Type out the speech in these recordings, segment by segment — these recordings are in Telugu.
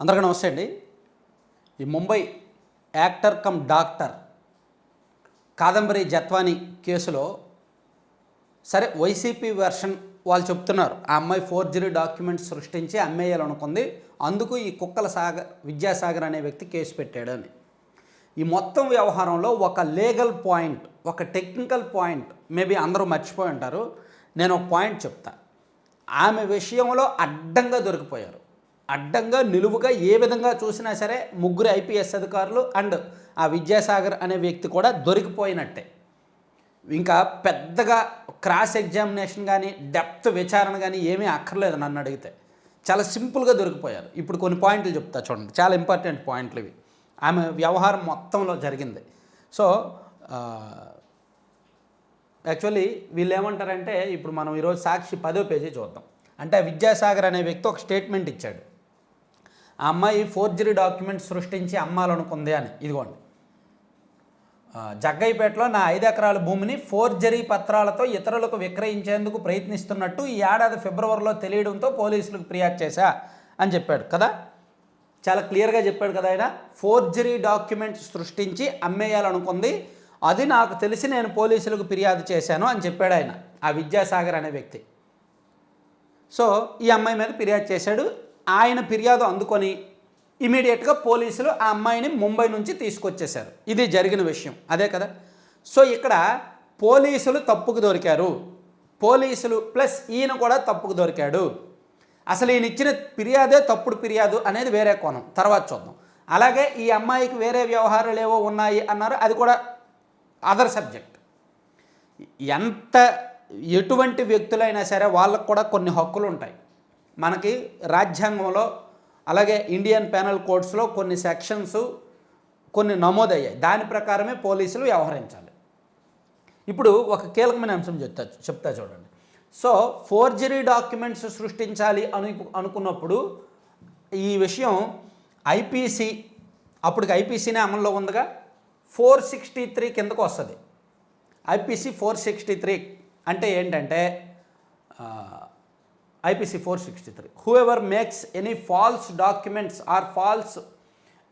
అందరికీ నమస్తే అండి. ఈ Mumbai actor cum doctor Kadambari Jatwani కేసులో సరే వైసీపీ వెర్షన్ వాళ్ళు చెప్తున్నారు. ఆ అమ్మాయి ఫోర్జరీ డాక్యుమెంట్స్ సృష్టించి అమ్మేయాలనుకుంది. అందుకు ఈ కుక్కల సాగర్ విద్యాసాగర్ అనే వ్యక్తి కేసు పెట్టాడు అని ఈ మొత్తం వ్యవహారంలో ఒక లీగల్ పాయింట్ ఒక టెక్నికల్ పాయింట్ మేబీ అందరూ మర్చిపోయి ఉంటారు. నేను ఒక పాయింట్ చెప్తా. ఆమె విషయంలో అడ్డంగా దొరికిపోయారు. అడ్డంగా నిలువుగా ఏ విధంగా చూసినా సరే ముగ్గురు ఐపీఎస్ అధికారులు అండ్ ఆ విద్యాసాగర్ అనే వ్యక్తి కూడా దొరికిపోయినట్టే. ఇంకా పెద్దగా క్రాస్ ఎగ్జామినేషన్ కానీ డెప్త్ విచారణ కానీ ఏమీ అక్కర్లేదు నన్ను అడిగితే. చాలా సింపుల్గా దొరికిపోయారు. ఇప్పుడు కొన్ని పాయింట్లు చెప్తా చూడండి. చాలా ఇంపార్టెంట్ పాయింట్లు ఇవి. ఆమె వ్యవహారం మొత్తంలో జరిగింది. సో యాక్చువల్లీ వీళ్ళు ఏమంటారంటే ఇప్పుడు మనం ఈరోజు సాక్షి పదో పేజీ చూద్దాం. అంటే ఆ విద్యాసాగర్ అనే వ్యక్తి ఒక స్టేట్మెంట్ ఇచ్చాడు. ఆ అమ్మాయి ఫోర్జరీ డాక్యుమెంట్స్ సృష్టించి అమ్మాలనుకుంది అని. ఇదిగోండి. జగ్గైపేటలో నా ఐదు ఎకరాల భూమిని ఫోర్జరీ పత్రాలతో ఇతరులకు విక్రయించేందుకు ప్రయత్నిస్తున్నట్టు ఈ ఏడాది ఫిబ్రవరిలో తెలియడంతో పోలీసులకు ఫిర్యాదు చేశా అని చెప్పాడు. కదా? చాలా క్లియర్గా చెప్పాడు కదా ఆయన. ఫోర్జరీ డాక్యుమెంట్స్ సృష్టించి అమ్మేయాలనుకుంది. అది నాకు తెలిసి నేను పోలీసులకు ఫిర్యాదు చేశాను అని చెప్పాడు ఆయన. ఆ విద్యాసాగర్ అనే వ్యక్తి. సో ఈ అమ్మాయి మీద ఫిర్యాదు చేశాడు. ఆయన ఫిర్యాదు అందుకొని ఇమీడియట్గా పోలీసులు ఆ అమ్మాయిని ముంబై నుంచి తీసుకొచ్చేశారు. ఇది జరిగిన విషయం. అదే కదా? సో ఇక్కడ పోలీసులు తప్పుకు దొరికారు. పోలీసులు ప్లస్ ఈయన కూడా తప్పుకు దొరికాడు. అసలు ఈయన ఇచ్చిన ఫిర్యాదే తప్పుడు ఫిర్యాదు అనేది వేరే కోణం. తర్వాత చూద్దాం. అలాగే ఈ అమ్మాయికి వేరే వ్యవహారాలు ఏవో ఉన్నాయి అన్నారు. అది కూడా అదర్ సబ్జెక్ట్ ఎంత ఎటువంటి వ్యక్తులైనా సరే వాళ్ళకు కూడా కొన్ని హక్కులు ఉంటాయి. మనకి రాజ్యాంగంలో అలాగే ఇండియన్ పెనల్ కోడ్స్లో కొన్ని సెక్షన్స్ కొన్ని నమోదయ్యాయి. దాని ప్రకారమే పోలీసులు వ్యవహరించాలి. ఇప్పుడు ఒక కీలకమైన అంశం చెప్తా చెప్తా చూడండి. సో ఫోర్జరీ డాక్యుమెంట్స్ సృష్టించాలి అను అనుకున్నప్పుడు ఈ విషయం ఐపీసీ అప్పటికి ఐపీసీనే అమల్లో ఉందిగా ఫోర్ సిక్స్టీ త్రీ కిందకు వస్తుంది. ఐపీసీ ఫోర్ సిక్స్టీ త్రీ అంటే ఏంటంటే IPC four sixty three whoever makes any false documents or false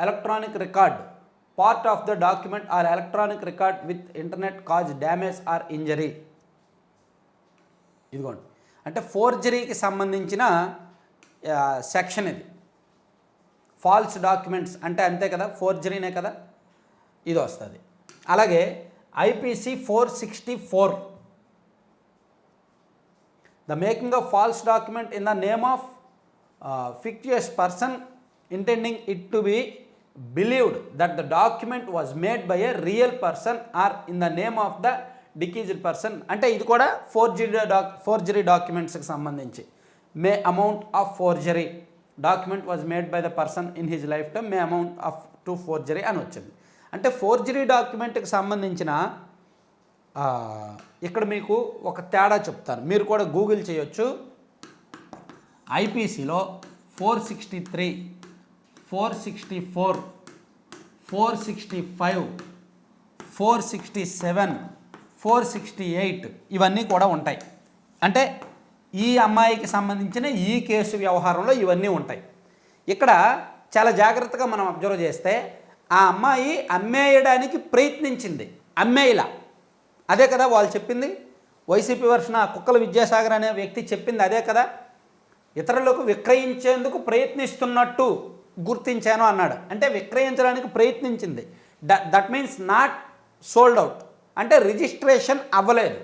electronic record part of the document or electronic record with internet cause damage or injury ఇదిగోండి. అంటే ఫోర్జరీకి సంబంధించిన సెక్షన్ ఇది. ఫాల్స్ డాక్యుమెంట్స్ అంటే అంతే కదా? ఫోర్జరీనే కదా? ఇది వస్తుంది. అలాగే IPC four sixty four the making of false document in the name of fictitious person intending it to be believed that the document was made by a real person or in the name of the deceased person అంటే ఇది కూడా ఫోర్జరీ డాక్ ఫోర్జరీ డాక్యుమెంట్స్కి సంబంధించి. May amount of forgery document was made by the person in his lifetime may amount of to forgery అని వచ్చింది. అంటే ఫోర్జరీ డాక్యుమెంట్కి సంబంధించిన ఇక్కడ మీకు ఒక తేడా చెప్తాను. మీరు కూడా గూగుల్ చేయొచ్చు. ఐపీసీలో four sixty three four sixty four four sixty five four sixty seven four sixty eight ఇవన్నీ కూడా ఉంటాయి. అంటే ఈ అమ్మాయికి సంబంధించిన ఈ కేసు వ్యవహారంలో ఇవన్నీ ఉంటాయి. ఇక్కడ చాలా జాగ్రత్తగా మనం అబ్జర్వ్ చేస్తే ఆ అమ్మాయి అమ్మేయడానికి ప్రయత్నించింది. అమ్మేయలా. అదే కదా వాళ్ళు చెప్పింది? వైసీపీ వర్షన కుక్కల విద్యాసాగర్ అనే వ్యక్తి చెప్పింది అదే కదా? ఇతరులకు విక్రయించేందుకు ప్రయత్నిస్తున్నట్టు గుర్తించాను అన్నాడు. అంటే విక్రయించడానికి ప్రయత్నించింది. The that means not sold out అంటే రిజిస్ట్రేషన్ అవ్వలేదు.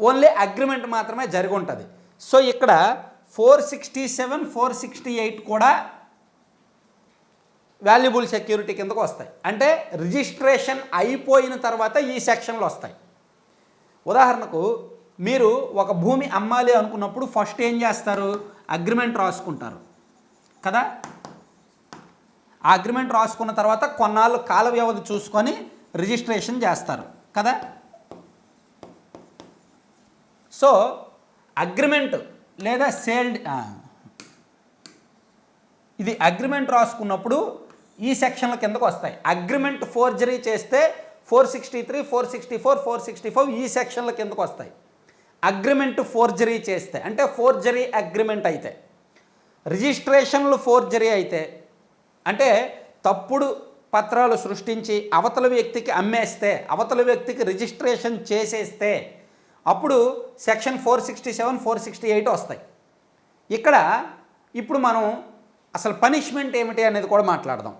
ఓన్లీ అగ్రిమెంట్ మాత్రమే జరిగి ఉంటుంది. సో ఇక్కడ four sixty seven four sixty eight కూడా వాల్యుబుల్ సెక్యూరిటీ కిందకు వస్తాయి. అంటే రిజిస్ట్రేషన్ అయిపోయిన తర్వాత ఈ సెక్షన్లు వస్తాయి. ఉదాహరణకు మీరు ఒక భూమి అమ్మాలి అనుకున్నప్పుడు ఫస్ట్ ఏం చేస్తారు? అగ్రిమెంట్ రాసుకుంటారు. కదా? ఆ అగ్రిమెంట్ రాసుకున్న తర్వాత కొన్నాళ్ళు కాల వ్యవధి చూసుకొని రిజిస్ట్రేషన్ చేస్తారు. కదా? సో అగ్రిమెంట్ లేదా సేల్డ్ ఇది అగ్రిమెంట్ రాసుకున్నప్పుడు ఈ సెక్షన్ల కిందకు వస్తాయి. అగ్రిమెంట్ ఫోర్జరీ చేస్తే four sixty three four sixty four four sixty four ఈ సెక్షన్ల కిందకు వస్తాయి. అగ్రిమెంట్ ఫోర్జరీ చేస్తే అంటే ఫోర్జరీ అగ్రిమెంట్ అయితే రిజిస్ట్రేషన్లు ఫోర్జరీ అయితే అంటే తప్పుడు పత్రాలు సృష్టించి అవతల వ్యక్తికి అమ్మేస్తే అవతల వ్యక్తికి రిజిస్ట్రేషన్ చేసేస్తే అప్పుడు section four sixty seven four sixty eight వస్తాయి. ఇక్కడ ఇప్పుడు మనం అసలు పనిష్మెంట్ ఏమిటి అనేది కూడా మాట్లాడదాం.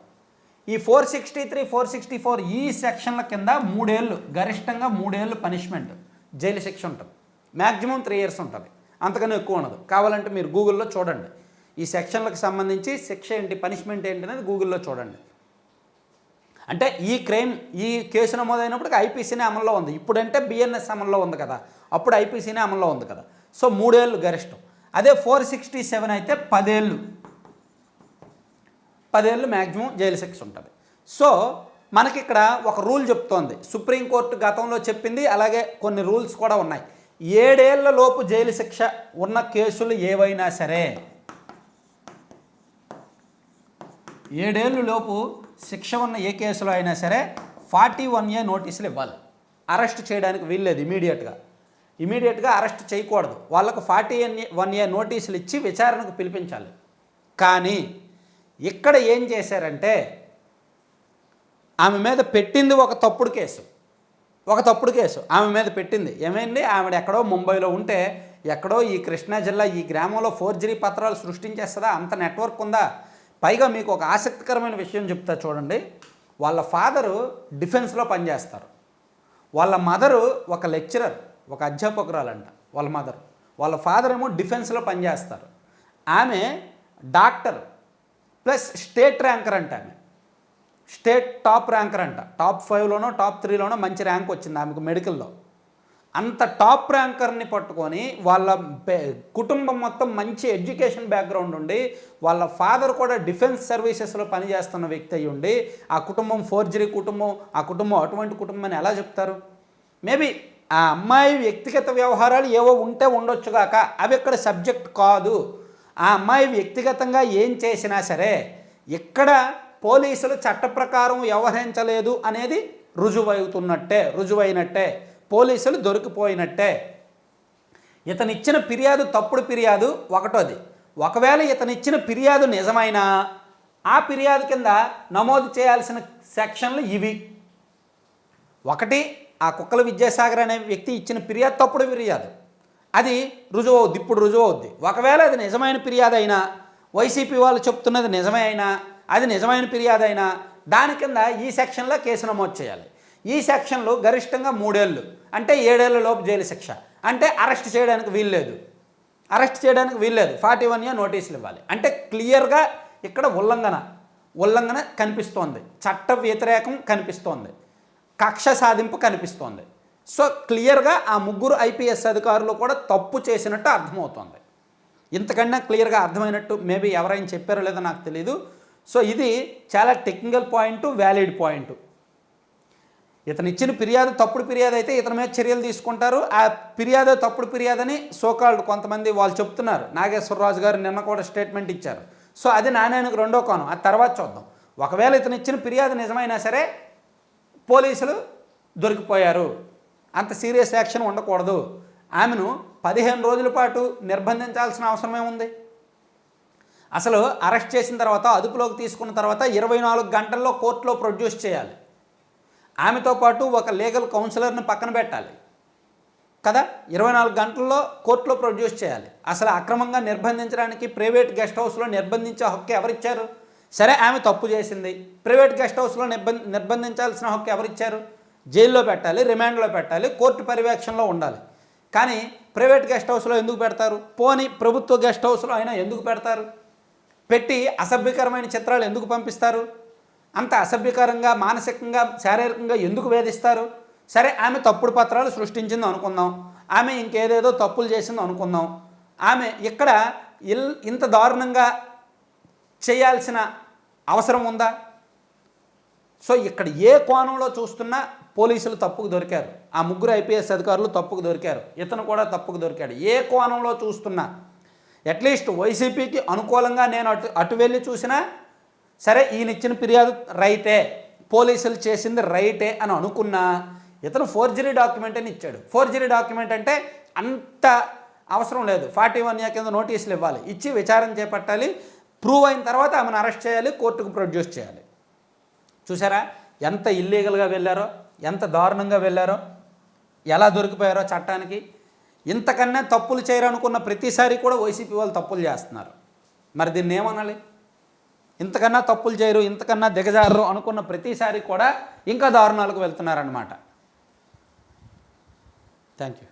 ఈ four sixty three four sixty four ఈ సెక్షన్ల కింద మూడేళ్ళు గరిష్టంగా మూడేళ్ళు పనిష్మెంట్ జైలు శిక్ష ఉంటుంది. మ్యాక్సిమం త్రీ ఇయర్స్ ఉంటుంది. అంతకన్నా ఎక్కువ ఉండదు. కావాలంటే మీరు గూగుల్లో చూడండి. ఈ సెక్షన్లకు సంబంధించి శిక్ష ఏంటి పనిష్మెంట్ ఏంటి అనేది గూగుల్లో చూడండి. అంటే ఈ క్రైమ్ ఈ కేసు నమోదైనప్పటికీ ఐపీసీనే అమల్లో ఉంది. ఇప్పుడంటే బిఎన్ఎస్ అమల్లో ఉంది కదా. అప్పుడు ఐపీసీనే అమల్లో ఉంది కదా. సో మూడేళ్ళు గరిష్టం. అదే ఫోర్ సిక్స్టీ సెవెన్ అయితే పదేళ్ళు. పదేళ్ళు మ్యాక్సిమం జైలు శిక్ష ఉంటుంది. సో మనకి ఇక్కడ ఒక రూల్ చెప్తోంది. సుప్రీంకోర్టు గతంలో చెప్పింది అలాగే కొన్ని రూల్స్ కూడా ఉన్నాయి. ఏడేళ్ళ లోపు జైలు శిక్ష ఉన్న కేసులు ఏవైనా సరే ఏడేళ్ళు లోపు శిక్ష ఉన్న ఏ కేసులో అయినా సరే ఫార్టీ వన్ ఏ నోటీసులు ఇవ్వాలి. అరెస్ట్ చేయడానికి వీల్లేదు ఇమీడియట్గా. ఇమీడియట్గా అరెస్ట్ చేయకూడదు. వాళ్ళకు ఫార్టీ వన్ ఏ నోటీసులు ఇచ్చి విచారణకు పిలిపించాలి. కానీ ఇక్కడ ఏం చేశారంటే ఆమె మీద పెట్టింది ఒక తప్పుడు కేసు. ఒక తప్పుడు కేసు. ఆమె మీద పెట్టింది. ఏమైంది? ఆవిడ ఎక్కడో ముంబైలో ఉంటే ఎక్కడో ఈ కృష్ణా జిల్లా ఈ గ్రామంలో ఫోర్జరీ పత్రాలు సృష్టించేస్తుందా? అంత నెట్వర్క్ ఉందా? పైగా మీకు ఒక ఆసక్తికరమైన విషయం చెప్తా చూడండి. వాళ్ళ ఫాదరు డిఫెన్స్లో పనిచేస్తారు. వాళ్ళ మదరు ఒక లెక్చరర్ ఒక అధ్యాపకురాలంట వాళ్ళ మదర్. వాళ్ళ ఫాదర్ ఏమో డిఫెన్స్లో పనిచేస్తారు. ఆమె డాక్టర్. ప్లస్ స్టేట్ ర్యాంకర్ అంట ఆమె. స్టేట్ టాప్ ర్యాంకర్ అంట. టాప్ ఫైవ్లోనో టాప్ త్రీలోనో మంచి ర్యాంక్ వచ్చింది ఆమెకు మెడికల్లో. అంత టాప్ ర్యాంకర్ని పట్టుకొని వాళ్ళ పే- కుటుంబం మొత్తం మంచి ఎడ్యుకేషన్ బ్యాక్గ్రౌండ్ ఉండి వాళ్ళ ఫాదర్ కూడా డిఫెన్స్ సర్వీసెస్లో పనిచేస్తున్న వ్యక్తి అయి ఉండి ఆ కుటుంబం ఫోర్జరీ కుటుంబం ఆ కుటుంబం అటువంటి కుటుంబం అని ఎలా చెప్తారు? మేబీ ఆ అమ్మాయి వ్యక్తిగత వ్యవహారాలు ఏవో ఉంటే ఉండొచ్చుగాక అవి ఇక్కడ సబ్జెక్ట్ కాదు. ఆ అమ్మాయి వ్యక్తిగతంగా ఏం చేసినా సరే ఇక్కడ పోలీసులు చట్ట ప్రకారం వ్యవహరించలేదు అనేది రుజువవుతున్నట్టే రుజువైనట్టే. పోలీసులు దొరికిపోయినట్టే. ఇతనిచ్చిన ఫిర్యాదు తప్పుడు ఫిర్యాదు ఒకటోది. ఒకవేళ ఇతనిచ్చిన ఫిర్యాదు నిజమైనా ఆ ఫిర్యాదు కింద నమోదు చేయాల్సిన సెక్షన్లు ఇవి. ఒకటి ఆ కుక్కల విద్యాసాగర్ అనే వ్యక్తి ఇచ్చిన ఫిర్యాదు తప్పుడు ఫిర్యాదు. అది రుజువు అవుద్ది ఇప్పుడు రుజువు అవుద్ది ఒకవేళ అది నిజమైన ఫిర్యాదు అయినా వైసీపీ వాళ్ళు చెప్తున్నది నిజమే అయినా అది నిజమైన ఫిర్యాదు అయినా దాని కింద ఈ సెక్షన్లో కేసు నమోదు చేయాలి. ఈ సెక్షన్లో గరిష్టంగా మూడేళ్ళు అంటే ఏడేళ్ళ లోపు జైలు శిక్ష. అంటే అరెస్ట్ చేయడానికి వీల్లేదు. అరెస్ట్ చేయడానికి వీల్లేదు. ఫార్టీ వన్ ఇయర్ నోటీసులు ఇవ్వాలి. అంటే క్లియర్గా ఇక్కడ ఉల్లంఘన ఉల్లంఘన కనిపిస్తోంది. చట్ట వ్యతిరేకం కనిపిస్తోంది. కక్ష సాధింపు కనిపిస్తోంది. సో క్లియర్గా ఆ ముగ్గురు ఐపీఎస్ అధికారులు కూడా తప్పు చేసినట్టు అర్థమవుతుంది. ఇంతకన్నా క్లియర్గా అర్థమైనట్టు మేబీ ఎవరైనా చెప్పారో లేదో నాకు తెలియదు సో ఇది చాలా టెక్నికల్ పాయింట్ వ్యాలిడ్ పాయింట్. ఇతను ఇచ్చిన ఫిర్యాదు తప్పుడు ఫిర్యాదు అయితే ఇతని మీద చర్యలు తీసుకుంటారు. ఆ ఫిర్యాదు తప్పుడు ఫిర్యాదని సోకాల్డ్ కొంతమంది వాళ్ళు చెప్తున్నారు. నాగేశ్వరరాజు గారు నిన్న కూడా స్టేట్మెంట్ ఇచ్చారు. సో అది నాణ్యానికి రెండో కోణం. అది తర్వాత చూద్దాం. ఒకవేళ ఇతను ఇచ్చిన ఫిర్యాదు నిజమైనా సరే పోలీసులు దొరికిపోయారు. అంత సీరియస్ యాక్షన్ ఉండకూడదు. ఆమెను పదిహేను రోజుల పాటు నిర్బంధించాల్సిన అవసరమే ఉంది. అసలు అరెస్ట్ చేసిన తర్వాత అదుపులోకి తీసుకున్న తర్వాత ఇరవై నాలుగు గంటల్లో కోర్టులో ప్రొడ్యూస్ చేయాలి. ఆమెతో పాటు ఒక లీగల్ కౌన్సిలర్ని పక్కన పెట్టాలి. కదా? ఇరవై నాలుగు గంటల్లో కోర్టులో ప్రొడ్యూస్ చేయాలి. అసలు అక్రమంగా నిర్బంధించడానికి ప్రైవేట్ గెస్ట్ హౌస్లో నిర్బంధించే హక్కు ఎవరిచ్చారు? సరే ఆమె తప్పు చేసింది. ప్రైవేట్ గెస్ట్ హౌస్లో నిర్బంధ నిర్బంధించాల్సిన హక్కు ఎవరిచ్చారు? జైల్లో పెట్టాలి రిమాండ్లో పెట్టాలి కోర్టు పర్యవేక్షణలో ఉండాలి. కానీ ప్రైవేట్ గెస్ట్ హౌస్లో ఎందుకు పెడతారు? పోనీ ప్రభుత్వ గెస్ట్ హౌస్లో అయినా ఎందుకు పెడతారు? పెట్టి అసభ్యకరమైన చిత్రాలు ఎందుకు పంపిస్తారు? అంత అసభ్యకరంగా మానసికంగా శారీరకంగా ఎందుకు వేధిస్తారు? సరే ఆమె తప్పుడు పత్రాలు సృష్టించింది అనుకుందాం. ఆమె ఇంకేదేదో తప్పులు చేసింది అనుకుందాం. ఆమె ఇక్కడ ఇల్ ఇంత దారుణంగా చేయాల్సిన అవసరం ఉందా? సో ఇక్కడ ఏ కోణంలో చూస్తున్నా పోలీసులు తప్పుకు దొరికారు. ఆ ముగ్గురు ఐపీఎస్ అధికారులు తప్పుకు దొరికారు. ఇతను కూడా తప్పుకు దొరికాడు. ఏ కోణంలో చూస్తున్నా అట్లీస్ట్ వైసీపీకి అనుకూలంగా నేను అటు అటు వెళ్ళి చూసినా సరే ఈయన ఇచ్చిన ఫిర్యాదు రైటే. పోలీసులు చేసింది రైటే అని అనుకున్నా ఇతను ఫోర్జరీ డాక్యుమెంట్ అని ఇచ్చాడు. ఫోర్జరీ డాక్యుమెంట్ అంటే అంత అవసరం లేదు. ఫార్టీ వన్ ఏ కింద నోటీసులు ఇవ్వాలి. ఇచ్చి విచారణ చేపట్టాలి. ప్రూవ్ అయిన తర్వాత ఆమెను అరెస్ట్ చేయాలి. కోర్టుకు ప్రొడ్యూస్ చేయాలి. చూసారా ఎంత ఇల్లీగల్గా వెళ్ళారో ఎంత దారుణంగా వెళ్ళారో ఎలా దొరికిపోయారో చట్టానికి. ఇంతకన్నా తప్పులు చేయరనుకున్న ప్రతిసారి కూడా వైసీపీ వాళ్ళు తప్పులు చేస్తున్నారు. మరి దీన్ని ఏమనాలి? ఇంతకన్నా తప్పులు చేయరు ఇంతకన్నా దిగజారరు అనుకున్న ప్రతిసారి కూడా ఇంకా దారుణాలకు వెళ్తున్నారనమాట థ్యాంక్ యూ